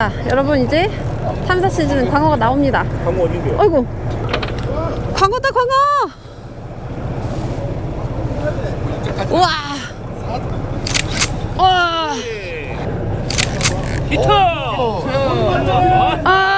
자, 여러분 이제 탐사 시즌 광어가 나옵니다. 강호 어딘데요? 아이고, 광어다 광어! 우와, 와, 히터! 아,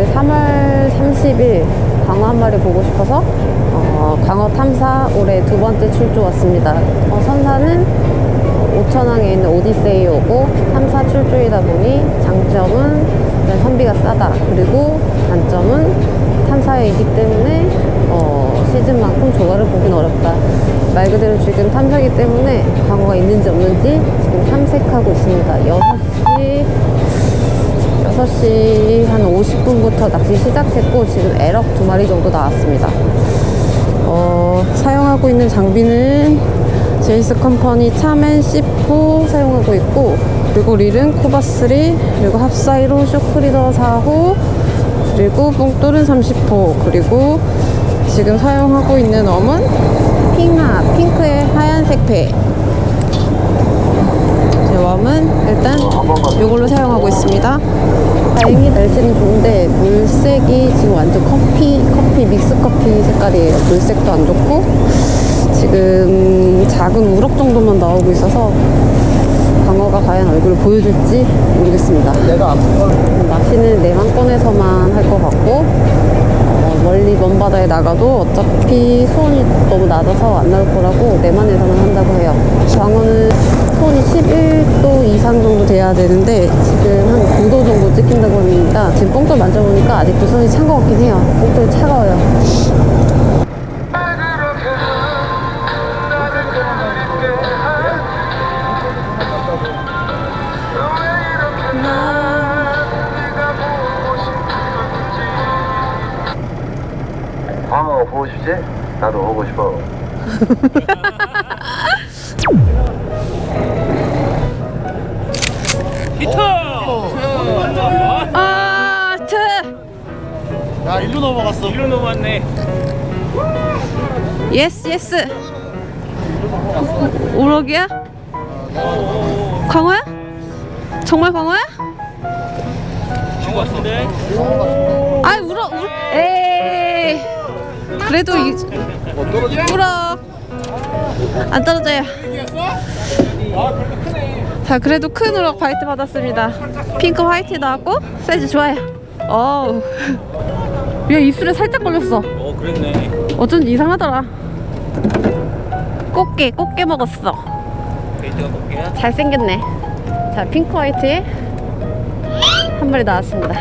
오늘 3월 30일 광어 한 마리 보고 싶어서 어, 광어 탐사 올해 두 번째 출조 왔습니다. 어, 선사는 오천항에 있는 오디세이 오고 탐사 출조이다 보니 장점은 선비가 싸다. 그리고 단점은 탐사이기 때문에 어, 시즌만큼 조과를 보긴 어렵다. 말 그대로 지금 탐사기 때문에 광어가 있는지 없는지 지금 탐색하고 있습니다. 6시 6시 한 50분부터 낚시 시작했고 지금 에럭 두 마리 정도 나왔습니다. 어, 사용하고 있는 장비는 제이스 컴퍼니 차맨 C4 사용하고 있고 그리고 릴은 코바3 그리고 합사이로 쇼크리더 4호 그리고 뽕돌은 30호 그리고 지금 사용하고 있는 웜은 핑하 핑크의 하얀색 배제 웜은 일단 이걸로 사용하고 있습니다. 다행히 날씨는 좋은데 물색이 지금 완전 커피 커피 믹스 커피 색깔이에요. 물색도 안 좋고 지금 작은 우럭 정도만 나오고 있어서 광어가 과연 얼굴을 보여줄지 모르겠습니다. 내가 낚시는 내만권에서만 할 것 같고 어, 멀리 먼 바다에 나가도 어차피 수온이 너무 낮아서 안 나올 거라고 내만에서만 한다고 해요. 광어는 수온이 11도 이상 정도 돼야 되는데 지금 한 9도 정도 찍힌다고 합니다. 지금 뽕돌 만져보니까 아직도 손이 찬 것 같긴 해요. 뽕돌 차가워요. 광어 보고 싶지? 나도 보고 싶어. 히터! 아, 트! 야 일로 넘어갔어 일로 넘어갔네 예스, 예스! 우럭이야? 광어야? 정말 광어야? 죽었는데? 아이 울어 울 에이 그래도 이 울어 안 떨어져요 자 그래도 큰 우럭 바이트 받았습니다. 핑크 화이트 나왔고 사이즈 좋아요. 어우. 야 입술에 살짝 걸렸어. 어 그랬네. 어쩐지 이상하더라. 꽃게 꽃게 먹었어. 데이트가 볼게요 잘생겼네. 자 핑크 화이트에 한 마리 나왔습니다.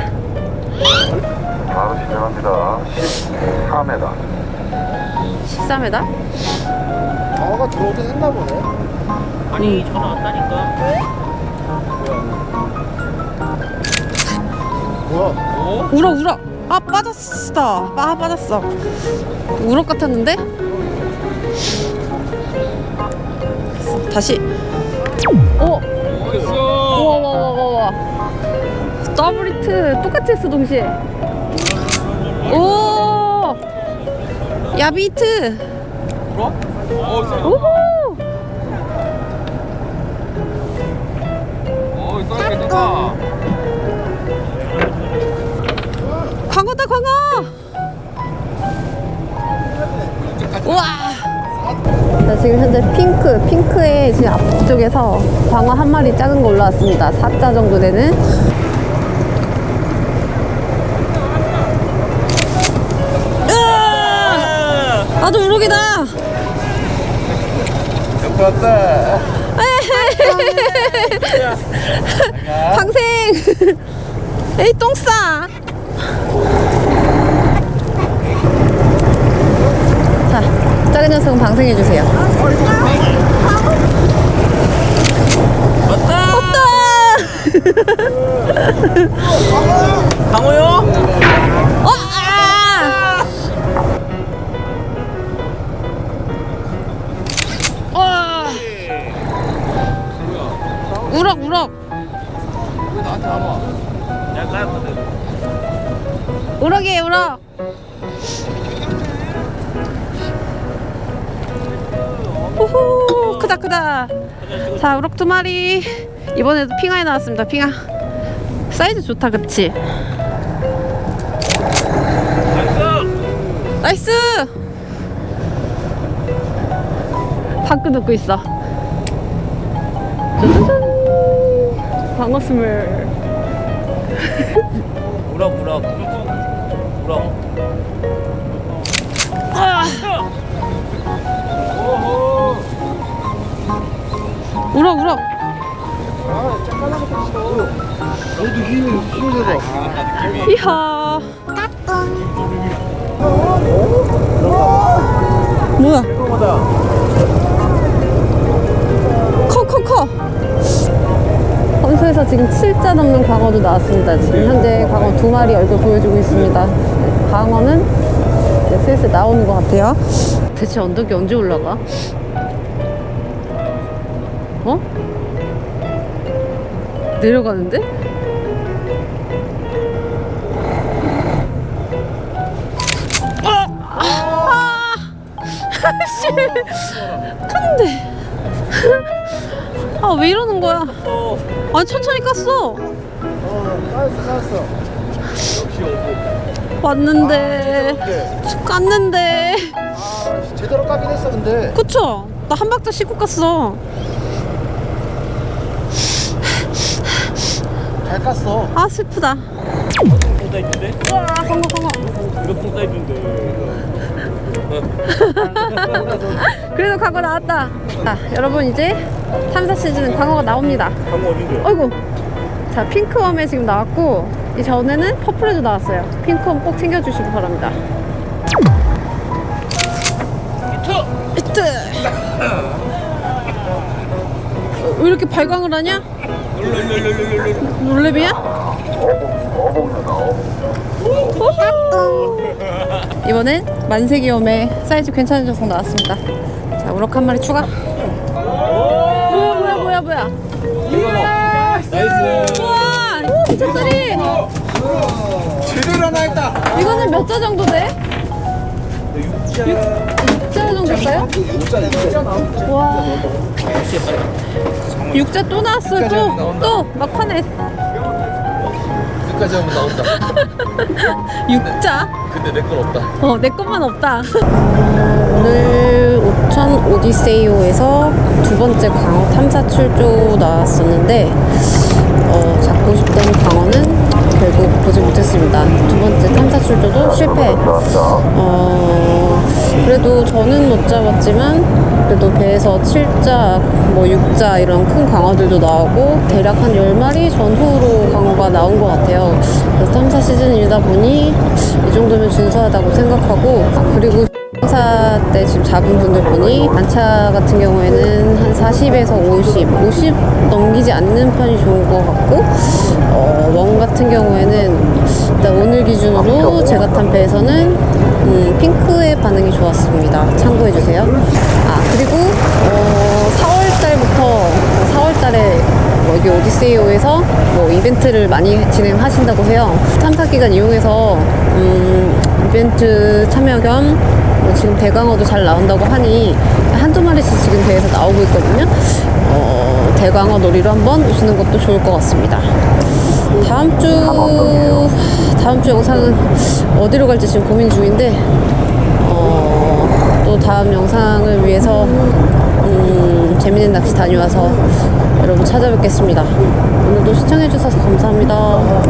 바로 진행합니다. 14m. 13m 강화가 들어오긴 했나 보네. 아니 전화 왔다니까 뭐야? 어? 울어 울어 아 빠졌어 아 빠졌어 우럭 같았는데 다시 오 됐어 우와 우와 우와 우와 더블 히트 똑같이 했어 동시에 오 야비 히트 어? 어어 쌀겠다 광어다 광어 우와 자, 지금 현재 핑크, 핑크의 지금 앞쪽에서 광어 한 마리 작은 거 올라왔습니다. 4자 정도 되는. 아주 우럭이다. 왔다. 방생. 에이 똥 싸. 자, 작은 녀석은 방생해 주세요. 왔다. 강호요? 어, 아! 와. 우럭 우럭 왜 나한테 안 와? 야 까였거든 우럭이에요 우럭 우후 크다 크다. 자 우럭 두 마리. 이번에도 핑하에 나왔습니다 핑하 사이즈 좋다 그치? 나이스! 방금 듣고 있어. 짜자잔. 방어스물 우럭 우럭. 우럭. 아, 힘을 내봐. 이야. 뭐야? 커 커커. 검수에서 지금 7자 넘는 광어도 나왔습니다. 지금 현재 광어 두 마리 얼굴 보여주고 있습니다. 네, 광어는 슬슬 나오는 것 같아요. 대체 언덕이 언제 올라가? 어? 내려가는데? 아! 씨! 깠는데. 아, 왜 이러는 거야? 아니, 천천히 깠어. 왔는데. 네. 깠는데. 아, 제대로 까긴 했어, 근데. 그쵸? 나 한 박자 씻고 깠어. 잘 깠어. 아, 슬프다. 뽕 따이준데? 와, 광고, 광고. 이거 뽕 따이준데 그래도 광고 나왔다. 자, 여러분, 이제 탐사 시즌은 광어가 나옵니다. 방어 어딘데? 어이구. 자, 핑크웜에 지금 나왔고, 이 전에는 퍼플에도 나왔어요. 핑크웜 꼭 챙겨주시기 바랍니다. 이트! 왜 이렇게 발광을 하냐? 어복류다 이번엔 만세기염에 사이즈 괜찮은 녀석 나왔습니다. 자, 우럭 한 마리 추가. 뭐야, 뭐야, 뭐야, 뭐야. 나이스 우와! 오, 미쳤다리! 제대로 하나 했다. 이거는 몇 자 정도 돼? 6자 진짜. 와. 6자 또 나왔어요. 또, 또 막판에 여기까지 하면 나온다. 6자. 근데 내 건 없다. 어, 내 것만 없다. 오늘 오천 오디세이오에서 두 번째 광어 탐사 출조 나왔었는데 어, 잡고 싶던 광어는 결국 보지 못했습니다. 두 번째 탐사 출조도 실패. 어, 그래도 저는 못 잡았지만 그래도 배에서 7자, 뭐 6자 이런 큰 광어들도 나오고 대략 한 10마리 전후로 광어가 나온 것 같아요. 그래서 탐사 시즌이다 보니 이 정도면 준수하다고 생각하고 아, 그리고 탐사 때 지금 잡은 분들 보니 단차 같은 경우에는 한 40에서 50, 50 넘기지 않는 편이 좋은 것 같고 어, 멍 같은 경우에는 일단 오늘 기준으로 제가 탄 배에서는 음, 핑크의 반응이 좋았습니다. 참고해 주세요. 아 그리고 어, 4월 달부터 4월 달에 뭐 여기 오디세이오에서 뭐 이벤트를 많이 진행하신다고 해요. 탐사 기간 이용해서 음, 이벤트 참여 겸뭐 지금 대광어도 잘 나온다고 하니 한두 마리씩 지금 배에서 나오고 있거든요. 어, 대광어 놀이로 한번 오시는 것도 좋을 것 같습니다. 다음 주 다음 주 영상은 어디로 갈지 지금 고민 중인데 어, 또 다음 영상을 위해서 음, 재밌는 낚시 다녀와서 여러분 찾아뵙겠습니다. 오늘도 시청해주셔서 감사합니다.